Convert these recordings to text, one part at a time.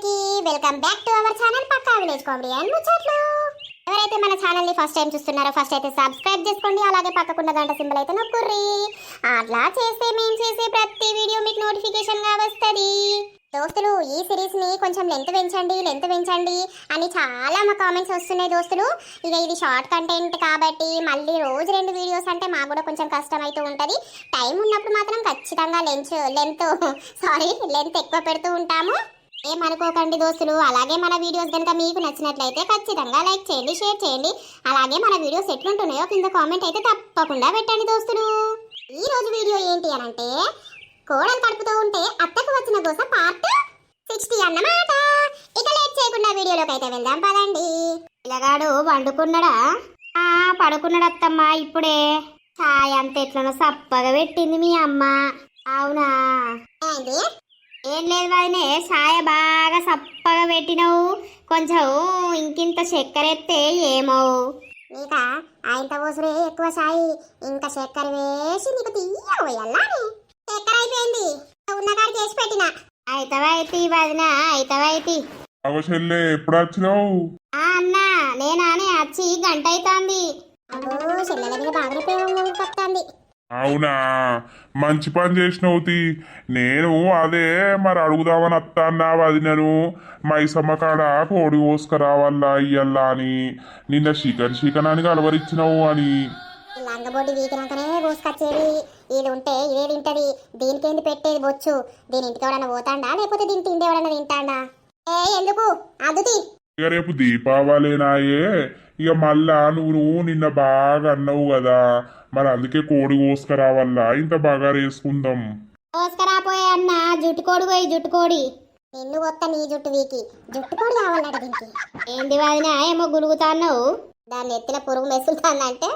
అందరికీ welcome back to our channel Pakka village comedy and ముచ్చట్లు. ఎవరైతే మన ఛానల్ని ఫస్ట్ టైం చూస్తున్నారో ఫస్ట్ అయితే సబ్స్క్రైబ్ చేసుకోండి అలాగే పక్కకున్న గంట సింబల్ అయితే నొక్కుర్రి. అట్లా చేస్తే మేము చేసే ప్రతి వీడియో మీకు నోటిఫికేషన్గా వస్తుంది. దోస్తులు ఈ సిరీస్ని కొంచెం లెంత్ పెంచండి లెంత్ పెంచండి అని చాలా మా కామెంట్స్ వస్తున్నాయి దోస్తులు. ఇక ఇది షార్ట్ కంటెంట్ కాబట్టి మళ్ళీ రోజు రెండు వీడియోస్ అంటే మాకు కూడా కొంచెం కష్టం అయితే ఉంటుంది. టైం ఉన్నప్పుడు మాత్రం ఖచ్చితంగా లెంత్ లెంత్ సారీ లెంత్ ఎక్కువ పెడుతూ ఉంటాము. ఏమనుకోకండి దోస్తులు అలాగే మన వీడియోస్ కనుక మీకు నచ్చినట్లయితే ఖచ్చితంగా లైక్ చేయండి షేర్ చేయండి. అలాగే మన వీడియోస్ ఎట్లుంటున్నాయో కింద కామెంట్ అయితే తప్పకుండా పెట్టండి దోస్తులు. ఈ రోజు వీడియో ఏంటి అని అంటే కోడలు కడుపుతూ ఉంటే అత్తకు వచ్చిన దోస పార్ట్ సిక్స్టీ అన్నమాట. ఇక లేట్ చేయకుండా వీడియోలోకి అయితే వెళ్దాం పదండి. పిల్లగాడు వండుకున్నాడా? ఆ పడుకున్నాడు అత్తమ్మ ఇప్పుడే. ఛాయ్ అంత ఎట్లనో సప్పగా పెట్టింది మీ అమ్మ. అవునా? ఏం లేదు వదినే ఛాయ బాగా సప్పగా పెట్టినవు. కొంచెం ఇంకింత చక్కెర ఎత్తే ఏమో. నీకా ఆయనతో పోసురే ఎక్కువ సాయి. ఇంకా చక్కెర వేసి నీకు తీయ పోయాలని చక్కెర అయిపోయింది. ఉన్న కాడికి చేసి పెట్టిన. అయితవైతి వదిన అయితవైతి. అవ చెల్లె ఎప్పుడు వచ్చినావు ఆ అన్నా నేనానే వచ్చి గంట అవుతాంది అబ్బో చెల్లెల మీద బాగా అవునా? మంచి పని చేసినావు తీ. నేను అదే మరి అడుగుదామని అత్తాన్నా వదినను. మైసమ్మ కాడ కోడి కోసుకురావాలా ఇయ్యల్లా అని. నిన్న చికెన్ చికెన్ అని కలవరిచ్చినావు అని. ఈ లంగబొడ్డి వీకినాకనే కోసుకొచ్చేది ఇది ఉంటే ఇదే తింటది. దీనికేంది పెట్టేది బొచ్చు? దీని ఇంటికి ఎవడన్నా పోతాడా? లేకపోతే దీని తిండి ఎవడన్నా తింటాడా? ఏ ఎందుకు? అదుతి రేపు దీపావళినాయే ఇక మళ్ళా నువ్వు నిన్న బాగా అన్నావు కదా. మరి అందుకే కోడి కోసుకురావాలా ఇంత బాగా వేసుకుందాం. కోసుకరాపోయే అన్న జుట్టుకోడి పోయి జుట్టుకోడి నిన్ను కొత్త నీ జుట్టు వీకి. జుట్టుకోడి కావాలట దీనికి. ఏంది వాదిన ఏమో గులుగుతాన్నావు దాన్ని ఎత్తిన పురుగు మెసులుతానంటే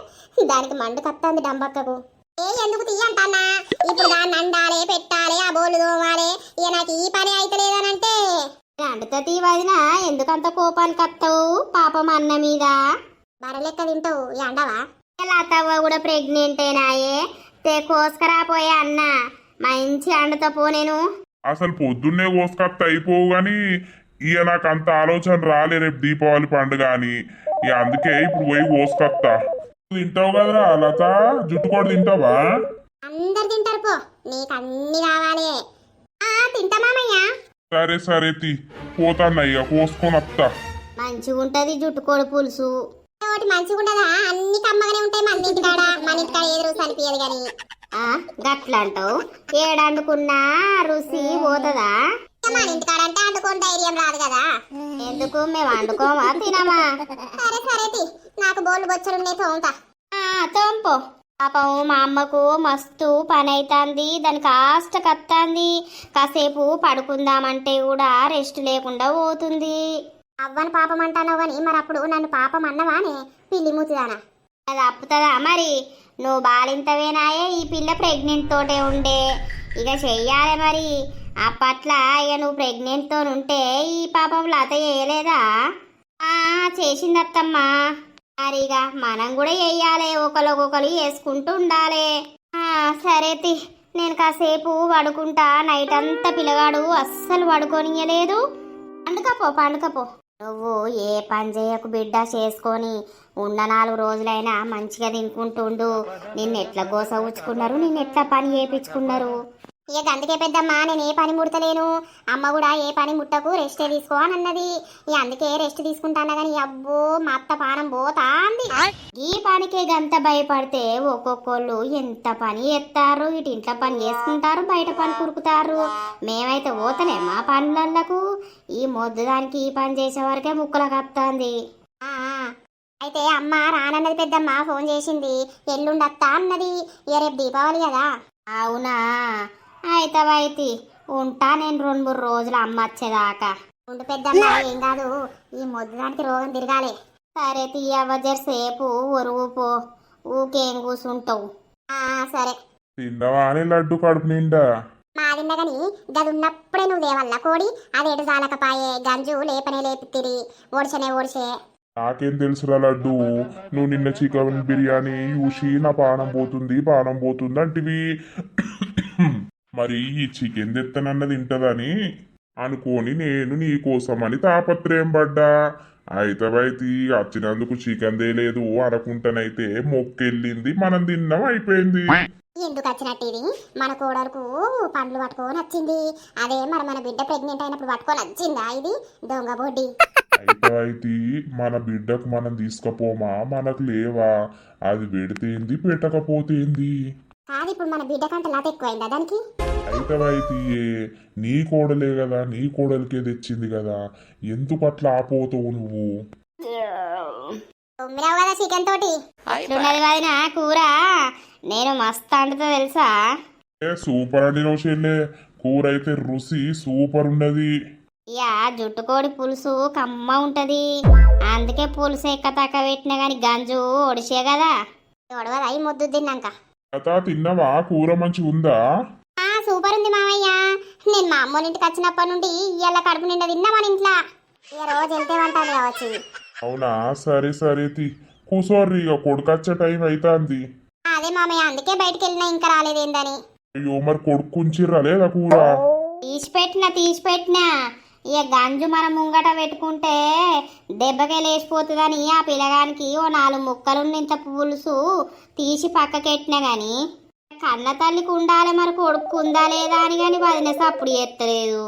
దానికి మండు కత్తాంది డంబక్కకు. ఏ ఎందుకు తీయంటానా ఇప్పుడు దాన్ని అండాలి పెట్టాలి ఆ బోలు తోమాలి. ఇక నాకు ఈ పని అయితే లేదనంటే అండుతా తీ వదిన ఎందుకంత కోపానికి వస్తావు పాపం అన్న మీద? బరలెక్క తింటావు ఈ అండవా? లతవ్వ కూడా ప్రెగ్నెంట్ అయినాయే తే కోసుకరాపోయే అన్న. మంచి అండుతా పో నేను. అసలు పొద్దున్నే కోసుకత్త అయిపోవు గాని ఇక నాకు అంత ఆలోచన రాలే రేపు దీపావళి పండుగ అని. ఇక అందుకే ఇప్పుడు పోయి కోసుకత్తా తింటావు కదరా లత జుట్టు కూడా తింటావా? అందరు తింటారు పో నీకు అన్ని కావాలి. ఆ తింటా మామయ్య. సరే సరే తి. పోతాన్నా ఇక కోసుకొని వస్తా మంచిగా ఉంటది జుట్టుకోడి పులుసు. ఒకటి మంచిగా ఉండదా అన్ని కమ్మగానే ఉంటాయి మన ఇంటికాడ మన ఇంటికాడ ఏది రుచి అనిపించదు గాని. గట్ల అంటావు ఏడండుకున్నా రుచి పోతుందా? మన ఇంటికాడ అంటే అండుకోని ధైర్యం రాదు కదా. ఎందుకు? మేము తినమా? సరే సరే తి. నాకు బోళ్ళు బొచ్చలున్నాయి తోముతా. తోంపో పాపం మా అమ్మకు మస్తు పని అవుతుంది దాని కాస్త కత్తాంది. కాసేపు పడుకుందామంటే కూడా రెస్ట్ లేకుండా పోతుంది. అవ్వని పాపం అంటాను కానీ మరి అప్పుడు నన్ను పాపం అన్నవానే? పిల్లి మూతిదానా అది అప్పుతుందా మరి? నువ్వు బాలింతవేనాయే ఈ పిల్ల ప్రెగ్నెంట్ తోటే ఉండే. ఇక చెయ్యాలి మరి. అప్పట్ల ఇక నువ్వు ప్రెగ్నెంట్తో ఉంటే ఈ పాపం లత చేయలేదా? చేసిందత్తమ్మా. మరి ఇక మనం కూడా చెయ్యాలి ఒకరికొకరు వేసుకుంటూ ఉండాలి. సరే తి నేను కాసేపు పడుకుంటా. నైట్ అంతా పిల్లగాడు అస్సలు పడుకోనియలేదు పండుకపో పండుకపో. నువ్వు ఏ పని చేయకు బిడ్డ చేసుకొని ఉన్న నాలుగు రోజులైనా మంచిగా తినుకుంటుండు నిన్ను ఎట్లా గోస ఉంచుకున్నారు నిన్ను ఎట్లా పని చేయించుకున్నారు ఇక అందుకే పెద్దమ్మా నేను ఏ పని ముడతలేను. అమ్మ కూడా ఏ పని ముట్టకు రెస్టే తీసుకో అని అన్నది. ఇక అందుకే రెస్ట్ తీసుకుంటానా కానీ అబ్బో మా అత్త పానం పోతాంది. ఈ పనికే గంత భయపడితే ఒక్కొక్కళ్ళు ఎంత పని ఎత్తారు ఇటు ఇంట్లో పని చేసుకుంటారు బయట పని కురుకుతారు. మేమైతే పోతలే మా పనులకు ఈ మొద్దు దానికి ఈ పని చేసే వరకే ముక్కలు కప్తాంది. అయితే అమ్మ రానన్నది పెద్దమ్మ ఫోన్ చేసింది. ఎల్లుండత్తా అన్నది. ఇక రేపు దీపావళి కదా. అవునా? అయితవైతి. ఉంటా నేను రెండు మూడు రోజులు అమ్మ వచ్చేదాకా. ఉండు పెద్దమ్మ ఏం కాదు ఈ మొద్దు దానికి రోగం తిరగాలి. సరే తీయవ్వ జరసేపు ఒరువు పో ఊకేం కూసుంటావు? ఆ, సరే. అని లడ్డు కడుపు నిండా? మాదిన్నగని గది ఉన్నప్పుడే నువ్వు లేవల్ల కోడి? అదేడు జాలకపాయే గంజు లేపనే లేపిత్తిరి ఓడిసనే ఓడిసే. నాకేం తెలుసురా లడ్డు? నువ్వు నిన్న చికెన్ బిర్యానీ చూసి నా పానం పోతుంది పానం పోతుంది అంటివి. మరి ఈ చికెన్ తెత్తనన్నది తింటదని అనుకోని నేను నీ కోసమని తాపత్రయం పడ్డా. అయితవైతే వచ్చినందుకు చికెన్ లేదు అనుకుంటానైతే మొక్కెళ్ళింది మనం తిన్నాం అయిపోయింది. ఎందుకు వచ్చినట్టు ఇది మన కోడలకు పండ్లు పట్టుకొని వచ్చింది అదే మరి మన బిడ్డ ప్రెగ్నెంట్ అయినప్పుడు పట్టుకొని వచ్చిందా ఇది? దొంగ బొడ్డి. అయితవైతే మన బిడ్డకు మనం తీసుకపోమా? మనకు లేవా? అది పెడితేంది పెట్టకపోతేంది? కాదు ఇప్పుడు మన బిడ్డ కంటే లాత ఎక్కువైందా దానికి? అయితవైతే నీ కోడలే కదా నీ కోడలికే తెచ్చింది కదా ఎందుకు అట్లా ఆపోతావు నువ్వు? ఉమ్మిరావు కదా చికెన్ తోటి. వదిన కూర? నేను మస్తు అంటుతో తెలుసా? ఏ సూపర్ అండి చెల్లె కూర అయితే రుచి సూపర్ ఉన్నది. ఇక జుట్టుకోడి పులుసు కమ్మ ఉంటది. అందుకే పులుసు ఎక్క తక్క పెట్టినా గాని గంజు ఒడిసే కదా. ఒడవదు అయి ముద్దు తిన్నాక? అత తిన్నవా? కూర మంచి ఉందా? ఆ సూపర్ ఉంది మామయ్య నేను మా అమ్మోళ్ళ ఇంటికి వచ్చినప్పటి నుండి ఇవాళ కడుపు నిండా తిన్నా మన ఇంట్లో. ఇక రోజు వెళ్తే వంటాలి కావచ్చు. అవునా? సరే సరే తి. కూసోర్రి ఇక కొడుకచ్చే టైం అవుతాంది అదే మామయ్య అందుకే బయటికి వెళ్ళినా ఇంకా రాలేదేందని. అయ్యో మరి కొడుకుంచిర్రా లేదా కూర? తీసి పెట్టినా తీసి పెట్టినా ఇక గంజు మనం ముంగట పెట్టుకుంటే దెబ్బకే లేచిపోతుందని ఆ పిల్లగానికి ఓ నాలుగు ముక్కలు ఇంత పులుసు తీసి పక్కకెట్టినా గాని. కన్న తల్లికి ఉండాలి మరి కొడుకు ఉందా లేదా అని కానీ వదిలేసి అప్పుడు ఎత్తలేదు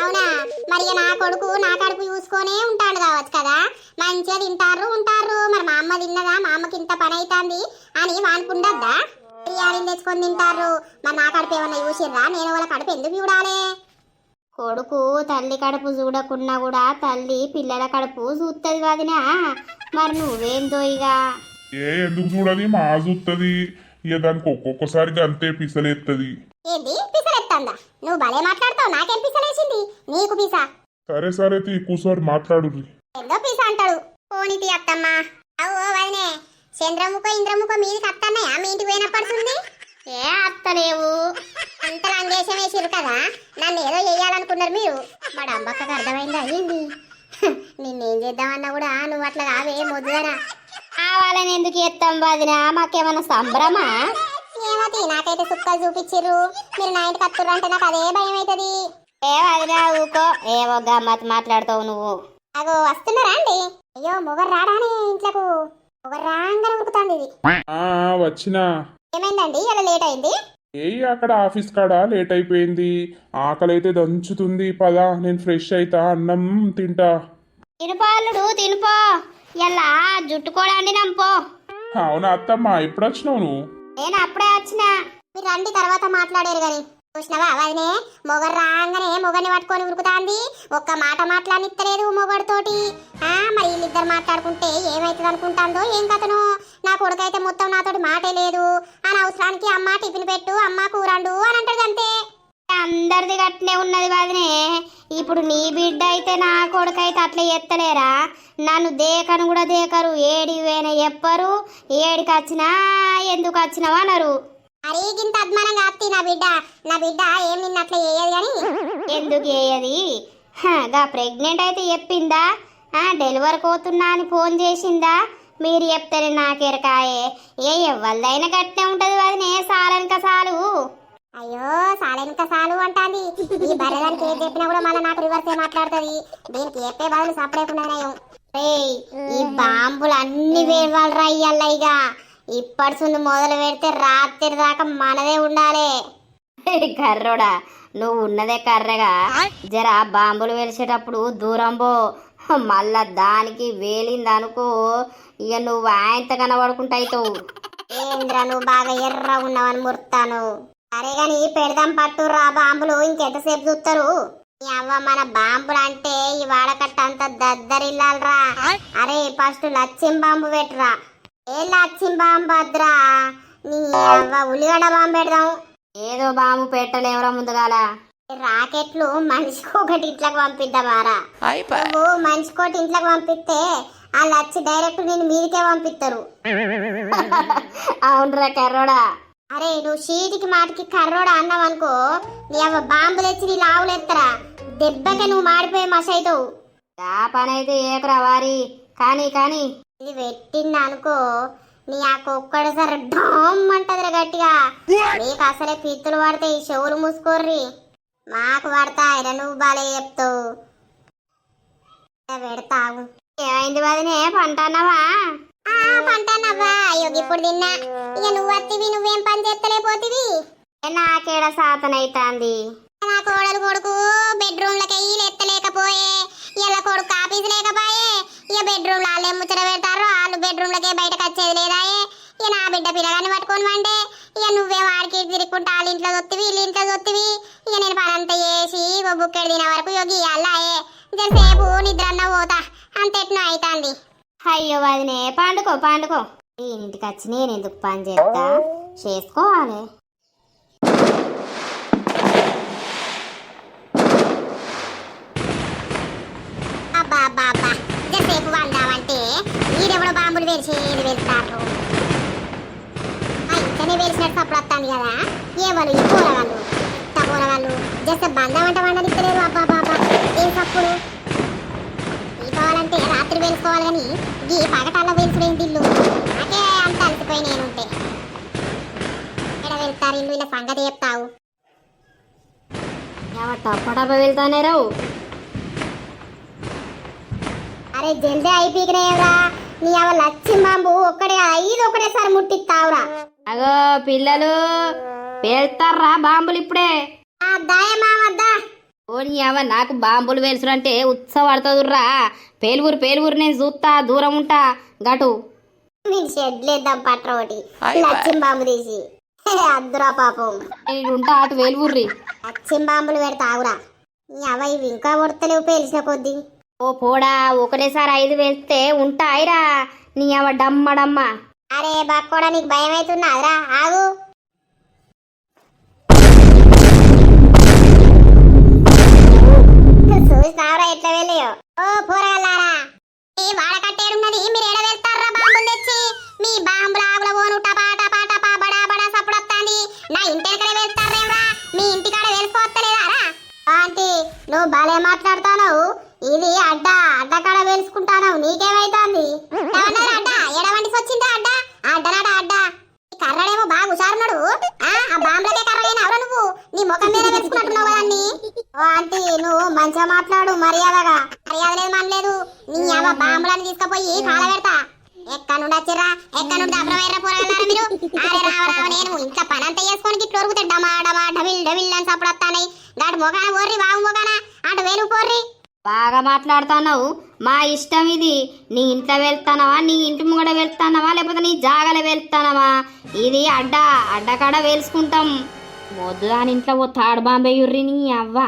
అవునా? మరి నా కొడుకు నా కడుపు చూసుకొనే ఉంటాడు కావచ్చు కదా? మంచిగా తింటారు ఉంటారు. మరి మా అమ్మ తిన్నదా? మా అమ్మకి ఇంత పని అవుతుంది అని వానుకుండద్దా? బిర్యానీ తెచ్చుకొని తింటారు. మరి నా కడుపు ఏమన్నా చూసిర్రా? నేను వాళ్ళ కడుపు ఎందుకు చూడాలి? కొడుకు తల్లి కడుపు చూడకున్నా కూడా తల్లి పిల్లల కడుపు చూస్తుంది వదినా. మరి నువ్వేందో ఇక ఏ ఎందుకు చూడది? మా చూస్తుంది ఇక దానికి ఒక్కొక్కసారి అంతే పిసలేస్తుంది ఏంటి పిసలెత్తందా? నువ్వు భలే మాట్లాడతావు. నాకేం పిసలేసింది? నీకు పిసా? సరే సరే తీ కూసోరి మాట్లాడు ఎందో పిసా అంటాడు. పోనీ తీ అత్తమ్మ. అవు వదినే. చంద్రముఖ ఇంద్రముఖ మీదికి అత్తన్నయ్యా? మీ ఇంటికి పోయినప్పడుతుంది ఏ అత్తలేవు? అంత లంగేషం వేసిరు కదా? నన్ను ఏదో చేయాలనుకున్నారు మీరు. మా డబ్బక్కకు అర్థమైందా అయ్యింది నిన్నేం చేద్దామన్నా కూడా నువ్వు అట్లా కావే మొద్దుదరా. కావాలని ఎందుకు ఎత్తాం వదినా మాకేమన్నా సంభ్రమా? ఏమతి నాకైతే సుక్కలు చూపించిర్రు. మీరు నా ఇంటికి వస్తుర్రు అంటే నాకు అదే భయం అవుతుంది ఏ వదినా ఊకో. ఏవో గమ్మత్ మాట్లాడుతావు నువ్వు. అగో వస్తున్నారా అండి? అయ్యో మొగరు రాడానే ఇంట్లోకు. మొగరు రాగానే ఉరుకుతాంది ఇది. వచ్చినా. ఏమైందండి? ఇలా లేట్ అయింది ఏ అక్కడ ఆఫీస్ కాడ? లేట్ అయిపోయింది ఆకలి అయితే దంచుతుంది. పదా నేను ఫ్రెష్ అయితా. అన్నం తింటా. తినుపాలుడు తినుపో. ఇలా జుట్టుకోడండి నంపో. అవునా అత్తమ్మ? ఎప్పుడు వచ్చినావు నువ్వు? నేను అప్పుడే వచ్చిన. మీరు రండి తర్వాత మాట్లాడారు గాని. చూసినావా? అవనే మొగరు రాగానే మొగని పట్టుకొని ఉరుకుతాంది. ఒక్క మాట మాట్లాడినిత్తలేదు మొగడితోటి. ఆ మరి వీళ్ళిద్దరు మాట్లాడుకుంటే ఏమైతుంది అనుకుంటాందో ఏం కథను? నా కొడుకైతే మొత్తం నాతోటి మాటే లేదు. అని అవసరానికి అమ్మ టిఫిన్ పెట్టు అమ్మ కూరండు అని అంటాడు అంతే. అందరిది గట్నే ఉన్నది వదినే. ఇప్పుడు నీ బిడ్డ అయితే నా కొడుకైతే అట్లా ఎత్తలేరా? నన్ను దేకను కూడా దేకరు. ఏడి వేన చెప్పరు ఏడికి వచ్చినా ఎందుకు వచ్చినావు అనరు. అరే గింత అద్మానంగా అత్తి నా బిడ్డ నా బిడ్డ ఏం నిన్న అట్లా చేయదు కానీ ఎందుకు చేయది? గా ప్రెగ్నెంట్ అయితే చెప్పిందా? డెలివరీ పోతున్నా అని ఫోన్ చేసిందా? మీరు చెప్తారే నాకెరకాయే ఏ ఎవరిదైనా గట్నే ఉంటది వదినే సాలనిక సాలు. అయ్యో సాలెనక సాలు అంటాంది. ఈ బర్రెదానికి ఏది చెప్పినా కూడా మళ్ళీ నాకు రివర్సే మాట్లాడుతుంది. దీనికి చెప్పే బదులు సపరేకుండా రేయ్ ఈ బాంబులు అన్ని వేవాలరా ఇయ్యాల ఇక ఇప్పటి సుంది మొదలు పెడితే రాత్రి దాకా మనదే ఉండాలి. కర్రోడా నువ్వు ఉన్నదే కర్రగా. జర బాంబులు వెలిసేటప్పుడు దూరం పో. మళ్ళా దానికి వేలింది అనుకో ఇక నువ్వు ఆయనతో కనబడుకుంటా అవుతావు ఏంద్రా నువ్వు బాగా ఎర్ర ఉన్నావని ముర్తాను. సరే గాని పెడదాం పట్టురా బాంబులు ఇంకెంతసేపు చూస్తారు ఈ అవ్వ మన బాంబులు అంటే ఈ వాడకట్ట అంత దద్దరిల్లాలరా. అరే ఫస్ట్ లచ్చిం బాంబు పెట్టురా. ఏ లచ్చిం బాంబు భద్రా? నీ అవ్వ ఉల్లిగడ్డ బాంబు పెడదాం. ఏదో బాంబు పెట్టలేవురా ముందుగాల. రాకెట్లు మనిషికి ఒకటి ఇంట్లోకి పంపిద్దామారా నువ్వు మనిషికోటి ఇంట్లోకి పంపిస్తే వాళ్ళు వచ్చి డైరెక్ట్ నేను మీదికే పంపిస్తారు అవునరా కర్రోడా. అరే నువ్వు షీటికి మాటికి కర్రోడా అన్నావు అనుకో నీ అవ్వ బాంబు తెచ్చి నీ లావులెత్తరా దెబ్బకి నువ్వు మాడిపోయి మస అవుతావు ఆ పని అయితే ఏకరా వారి. కానీ కానీ. ఇది పెట్టింది అనుకో నీ ఆ కుక్కడు సరే డామ్ అంటదిరా గట్టిగా. నీకు అసలే పిత్తులు పడితే ఈ చెవులు మూసుకోర్రి. మాకు పడతాయిరా నువ్వు బాలే చెప్తావు. పెడతావు. ఏమైంది వదినే పంటన్నావా పంటన్నావా అయ్యో ఇప్పుడు తిన్నా. ఇక నువ్వు వత్తివి నువ్వేం పని చేస్తలే పోతివి నాకేడ సాతనైతాంది. నా కోడలు కొడుకు బెడ్రూమ్ లకి ఎత్తలేకపోయే. ఇలా కొడుకు ఆఫీస్ లేకపోయే ఇక బెడ్రూమ్లో వాళ్ళు ముచ్చట పెడతారు వాళ్ళు బెడ్రూమ్ లకే బయటకు వచ్చేది లేదాయే ఇక నా బిడ్డ పిల్లగాన్ని పట్టుకొని వండే ఇక నువ్వే వాడికి తిరుగుకుంటా వాళ్ళ ఇంట్లో దొత్తివి వీళ్ళ ఇంట్లో దొత్తివి ఇక నేను పనంతా చేసి ఓ బుక్కెడు తినే వరకు యోగి అల్లాయే జరసేపు నిద్ర అన్న పోతా. అంతెట్నో అవుతాంది అయ్యో వదినే పండుకో పండుకో. ఇంటికి వచ్చి నేను ఎందుకు పని చేస్తా? చేసుకోవాలి. బాంబులు వేసి ఏది వెళ్తారు ఇంకనే వేసినట్టు సప్పుడు వస్తాను కదా ఏ వాళ్ళు ఈ కూరగాళ్ళు కూరగాళ్ళు జస్ట్ బందామంటే వండనిస్తలేరు అబ్బా బాబా ఏం సప్పుడు? దీపావళంటే రాత్రి వేసుకోవాలి కానీ ఈ పగటాల్లో వేసుడేంటి ఇల్లు నాకే అంత అలసిపోయి నేనుంటే ఎక్కడ వెళ్తారు ఇల్లు? ఇలా సంగతి చెప్తావు. టప్పటప్ప వెళ్తానే రావు అరే జల్దీ అయిపోయినాయరా నీ అవ లచ్చి బాంబు ఒక్కడే ఐదు ఒకటేసారి ముట్టిస్తావురా. అగో పిల్లలు పేల్తారా బాంబులు ఇప్పుడే. ఆ దాయమా వద్దా ఓని అవ నాకు బాంబులు వేల్చుడంటే ఉత్సవాడుతుందిరా పేలువురు పేలువురు నేను చూస్తా దూరం ఉంటా. గటు. షెడ్లేద్దాం పట్ర ఒకటి. లచ్చిం బాంబు తీసి. అద్దురా పాపం. నేను ఉంటా అటు వేలువుర్రి లచ్చిం బాంబులు పెడతావురా. నీ అవ ఇవి ఇంకా ఉడతలేవు పేల్చిన కొద్దీ. ఓ పోడా ఒకటేసారి ఐదు వేస్తే ఉంటాయిరా. నీ అవ డమ్మ డమ్మ. అరే బక్కోడా నీకు భయం అవుతున్నదిరా ఆగు చూసినావురా ఎట్లా వెళ్ళాయో. ఓ పోరగల్లారా ఈ వాడకట్టేడున్నది మీరు ఎడ వెళ్తారా బాంబులు తెచ్చి? మీ బాంబుల ఆగుల పోను టపా టపా టపా బడా బడా సప్పుడు వస్తాంది నా వెళ్తారేమ్రా మీ ఇంటికాడ వెళ్ళిపోతలేదారా? ఆంటీ నువ్వు భలే మాట్లాడుతున్నావు. ఇది అడ్డ? అడ్డకాడ వేసుకుంటానావు నీకేమైతాంది? ఏమన్నది అడ్డ? ఎడవంటి వచ్చిందా అడ్డ? అడ్డనాడ అడ్డ? కర్రడేమో బాగా హుషారున్నాడు. ఆ ఆ బాంబులకే కర్రలేని ఎవరు నువ్వు? నీ ముఖం మీద వేసుకున్నట్టున్నావు కదండి ఓ ఆంటీ నువ్వు మంచిగా మాట్లాడు మర్యాదగా. మర్యాద లేదు మనలేదు నీ అవ బాంబులని తీసుకుపోయి కాల పెడతా. ఎక్కడ నుండి వచ్చిర్రా? ఎక్కడ నుండి అప్రమైర్రా పోరాడారా మీరు? అరే రావ రావ నేను ఇంత పని అంతా చేసుకొని ఇట్లా ఉరుకుతే డమా డమా డబిల్ డబిల్ అని సప్పుడు వస్తాయి గాడు మొగాన పోర్రి బాబు మొగాన? అటు వేలు పోర్రి. బాగా మాట్లాడుతున్నావు. మా ఇష్టం ఇది. నీ ఇంట్లో వెళ్తానవా? నీ ఇంటి ముంగడ వెళ్తానవా? లేకపోతే నీ జాగల వెళ్తానవా? ఇది అడ్డ అడ్డకాడ వేసుకుంటాం మొద్దు దాని ఇంట్లో ఓ థర్డ్ బాంబే యుర్రి నీ అవ్వ.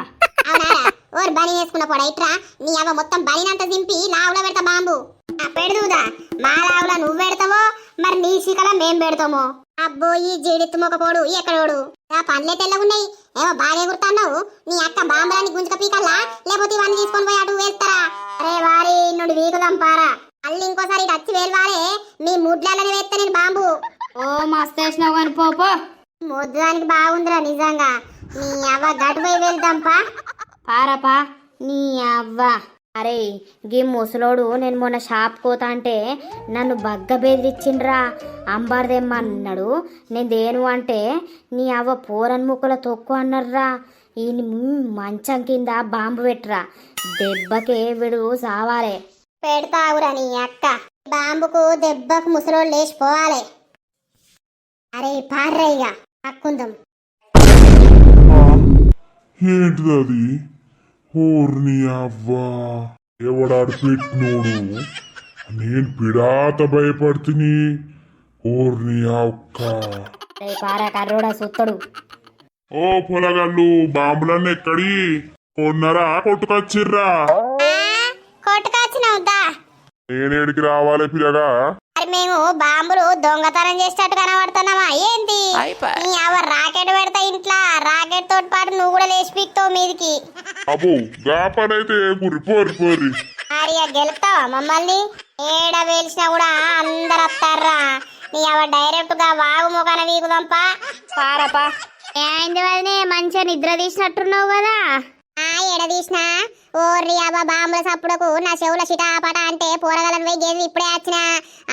ఓర్ బలి వేసుకున్న పొడ ఇట్రా? నీ అవ్వ మొత్తం బలినంత దింపి లావులో పెడతా బాంబు. ఆ మా లావుల నువ్వు పెడతావో? మరి నీ శిఖల మేం పెడతామో? అబ్బో ఈ జీడిత్తు మొకపోడు ఎక్కడోడు? ఆ పండ్లే తెల్లగున్నాయి. ఏమో బాగా గుర్తున్నావు నీ అక్క బాంబులని గుంజుక పీకల్లా? లేకపోతే ఇవన్నీ తీసుకొని పోయి అటు వేస్తారా? అరే వారి నుండి వీకుదాం పారా. మళ్ళీ ఇంకోసారి ఇటు వచ్చి వేలవారే. మీ ముడ్లనే వేస్తా నేను బాంబు. ఓ మస్తు వేసినావు కానీ పో పో. ముద్దానికి బాగుందిరా నిజంగా. నీ అవ్వ గటు పోయి వెళ్దాంపా పారపా నీ అవ్వ. అరే గీ ముసలోడు నేను మొన్న షాప్ పోతా అంటే నన్ను బగ్గ బెదిరించిండ్రా. అంబార్దెమ్మన్నాడు నేను దేను అంటే నీ అవ్వ పోరన్ ముక్కల తొక్కు అన్నారా ఈ మంచం కింద బాంబు పెట్టరా. దెబ్బకే విడు సావాలే. పెడతావురా నీ అక్క. బాంబుకు దెబ్బకు ముసలోళ్ళు లేచిపోవాలి అరే పార్రయ్య అక్కుందాం ఏంటిది అది? ఓర్ని అవ్వా. ఎవడాడు పెట్టినోడు? నేను పిడాత అక్క రే పారా కర్రోడా సుత్తడు. ఓ పొలగల్లు బాంబులన్నీ ఎక్కడి? కొన్నరా కొట్టుకొచ్చిర్రా? కొట్టుకొచ్చినవుద్దా నేనేడికి రావాలి పిల్లగా? మరి మేము బాంబులు దొంగతనం చేసేటట్టు కనబడుతున్నావా ఏంటి నీ రాకెట్ పెడతా ఇంట్లో రాకెట్ తోటి పాటు నువ్వు కూడా లేచి పీక్తావు మీదికి. అబ్బో గా పని అయితే గురి పోరి పోరి ఆర్య గెలుపుతావా మమ్మల్ని? ఏడ వేల్చినా కూడా అందరు వస్తారా నీ అవ డైరెక్ట్గా వాగు ముఖాన వీకుదంపా పారపా. ఏంది వదినే? మంచిగా నిద్ర తీసినట్టున్నావు కదా. ఆ ఎడ తీసినా? ఓర్రి అబ్బా బాంబుల సప్పుడకు నా చెవుల చిటాపట అంటే పోరగలను పోయి ఇప్పుడే వచ్చిన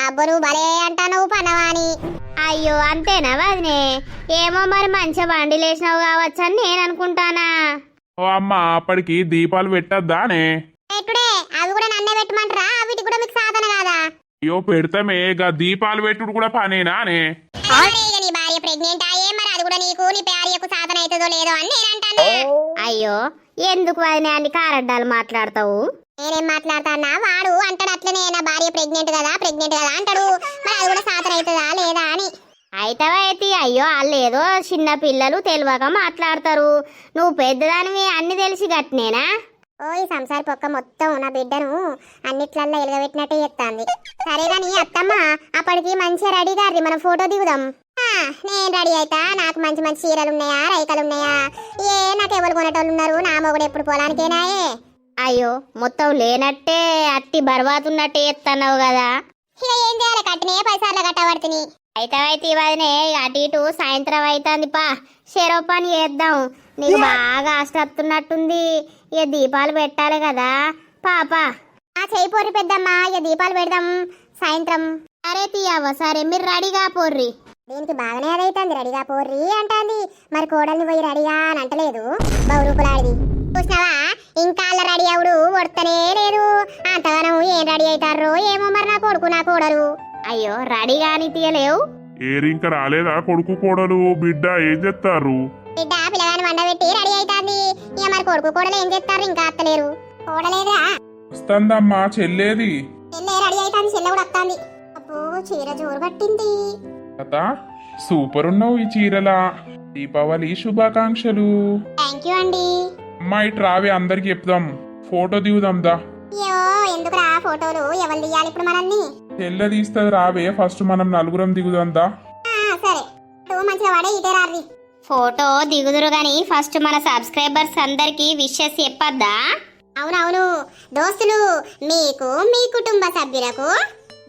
అబ్బరు భలే అంటా నువ్వు పనవాని అయ్యో అంతేనా వదినే? ఏమో మరి మంచిగా బండి లేచినావు కావచ్చు అని నేను అనుకుంటానా? ఓ అమ్మ అప్పటికి దీపాలు పెట్టద్దానే పెట్టుడే అవి కూడా నన్నే పెట్టమంటారా? వీటికి కూడా మీకు సాధన కాదా? అయ్యో పెడతామే. గా దీపాలు పెట్టుడు కూడా పనేనానే అవునే ఇక నీ భార్య ప్రెగ్నెంట్ అయ్యే మరి అది కూడా నీకు నీ భార్యకు సాధన అవుతుందో లేదో అని నేను అంటాను? అయ్యో ఎందుకు వదినే అన్ని కారడ్డాలు మాట్లాడతావు? నేనేం మాట్లాడతానా? వాడు అంటాడు అట్లనే నా భార్య ప్రెగ్నెంట్ కదా ప్రెగ్నెంట్ కదా అంటాడు. మరి అది కూడా సాధన అవుతుందా లేదా అని. అయితే అయ్యో వాళ్ళు ఏదో చిన్న పిల్లలు తెలియక మాట్లాడతారు. నువ్వు పెద్దదానివి అన్ని తెలిసి గట్నేనా ఓ ఈ సంసార పొక్క మొత్తం నా బిడ్డను అన్నిట్లల్లో ఎలగబెట్టినట్టే చెప్తాంది సరే గాని అత్తమ్మ అప్పటికి మంచిగా రెడీ గారి మనం ఫోటో దిగుదాం. ఆ, నేను రెడీ అయితా నాకు మంచి మంచి చీరలు ఉన్నాయా రైకలు ఉన్నాయా ఏ నాకు ఎవరు కొనేటోళ్ళు ఉన్నారు నా మొగుడు ఎప్పుడు పొలానికేనాయే అయ్యో మొత్తం లేనట్టే అట్టి బర్బాతున్నట్టే ఎత్తన్నావు కదా. ఇక ఏం చేయాలి కట్టినే పైసార్లు కట్టబడుతుంది అయితే అయితే ఇక అటు ఇటు సాయంత్రం అవుతుంది పా. చెరో పని చేద్దాం. నీకు బాగా ఆస్టత్తున్నట్టుంది ఇక దీపాలు పెట్టాలి కదా? పాప. ఆ చేయి పోర్రి పెద్దమ్మ ఇక దీపాలు పెడదాం. సాయంత్రం. సరే తీయవ్వ సరే మీరు రెడీగా పోర్రి. దీనికి బాగానే అదైతుంది రెడీగా పోర్రి అంటాంది. మరి కోడల్ని పోయి రెడీగా అని అంటలేదు బౌరూపులాడిది చూసినావా? ఇంకా అలా రెడీ అవుడు వడతనే లేదు. అంతగానం ఏం రెడీ అవుతారో ఏమో మరి నా కొడుకు నా కోడలు. అయ్యో రెడీ అని తీయలేవు. ఏరింక రాలేదా కొడుకు కోడలు? బిడ్డ ఏం చెప్తారు బిడ్డ పిల్లగాని వండబెట్టి రెడీ అవుతాంది ఇక మరి కొడుకు కోడలు ఏం చేస్తారు? ఇంకా అత్తలేరు. కోడలేదా వస్తుందమ్మా చెల్లేది. చెల్లె రెడీ అవుతాంది చెల్లె కూడా వస్తాంది. అబ్బో చీర జోరు పట్టింది. కథ సూపర్ ఉన్నావు ఈ చీరలా. దీపావళి శుభాకాంక్షలు. థ్యాంక్ యూ అండి. అమ్మాయి ట్రావే అందరికి చెప్దాం. ఫోటో దిగుదాం దా. అయ్యో ఎందుకురా ఫోటోలు? ఎవరు తీయాలి ఇప్పుడు మనల్ని? చెల్ల తీస్తుంది రావే. ఫస్ట్ మనం నలుగురం దిగుదాం దా. సరే. మంచిగా వాడే ఇటే రారి ఫోటో దిగుదురు గాని ఫస్ట్ మన సబ్స్క్రైబర్స్ అందరికి విషెస్ చెప్పద్దా? అవునవును. దోస్తులు మీకు మీ కుటుంబ సభ్యులకు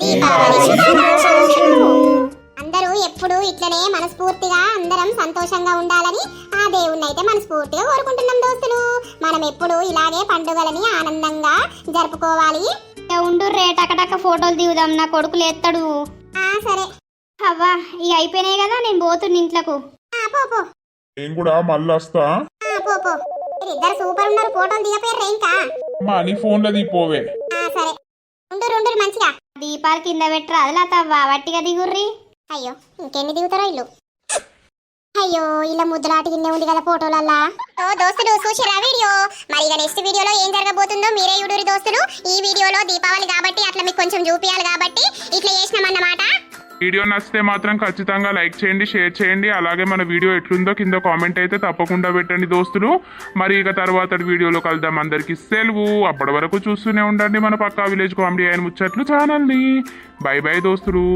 దీపావళి శుభాకాంక్షలు. అందరూ ఎప్పుడు ఇట్లనే మనస్ఫూర్తిగా అందరం సంతోషంగా ఉండాలని ఆ దేవుణ్ణి అయితే మనస్ఫూర్తిగా కోరుకుంటున్నాం దోస్తులు. మనం ఎప్పుడు ఇలాగే పండుగలని ఆనందంగా జరుపుకోవాలి. ఉండు రే టకటక ఫోటోలు దిగుదాం నా కొడుకులు ఎత్తాడు. ఆ సరే. అవ్వా ఇక అయిపోయినాయి కదా నేను పోతున్నా ఇంట్లకు. పో నేను కూడా మళ్ళీ వస్తా? ఆ, పో పో. ఇద్దరు సూపర్ ఉన్నారు ఫోటోలు దిగపోయారు ఇంకా మా నీ ఫోన్లో దిగిపోవే. ఆ, సరే. ఉండు మంచిగా. దీపాలు కింద పెట్టరా అది లతవ్వా వట్టిగా దిగుర్రి. అయ్యో ఇంకెన్ని దిగుతారో ఇల్లు. అయ్యో ఇలా ముద్దులాటి కింద ఉంది కదా ఫోటోలల్లా. ఓ దోస్తులు చూసిరా వీడియో? మరి ఇక నెక్స్ట్ వీడియోలో ఏం జరగబోతుందో మీరే యూడూరి దోస్తులు. ఈ వీడియోలో దీపావళి కాబట్టి అట్లా మీకు కొంచెం చూపియాలి కాబట్టి ఇట్లా చేసినామన్నమాట. వీడియో నచ్చితే మాత్రం ఖచ్చితంగా లైక్ చేయండి షేర్ చేయండి. అలాగే మన వీడియో ఎట్లుందో కింద కామెంట్ అయితే తప్పకుండా పెట్టండి దోస్తులు. మరి ఇక తర్వాత వీడియోలో కలుద్దాం. అందరికీ సెలవు. అప్పటి వరకు చూస్తూనే ఉండండి మన పక్కా విలేజ్ కామెడీ అయిన ముచ్చట్లు ఛానల్ని. బై బై దోస్తులు.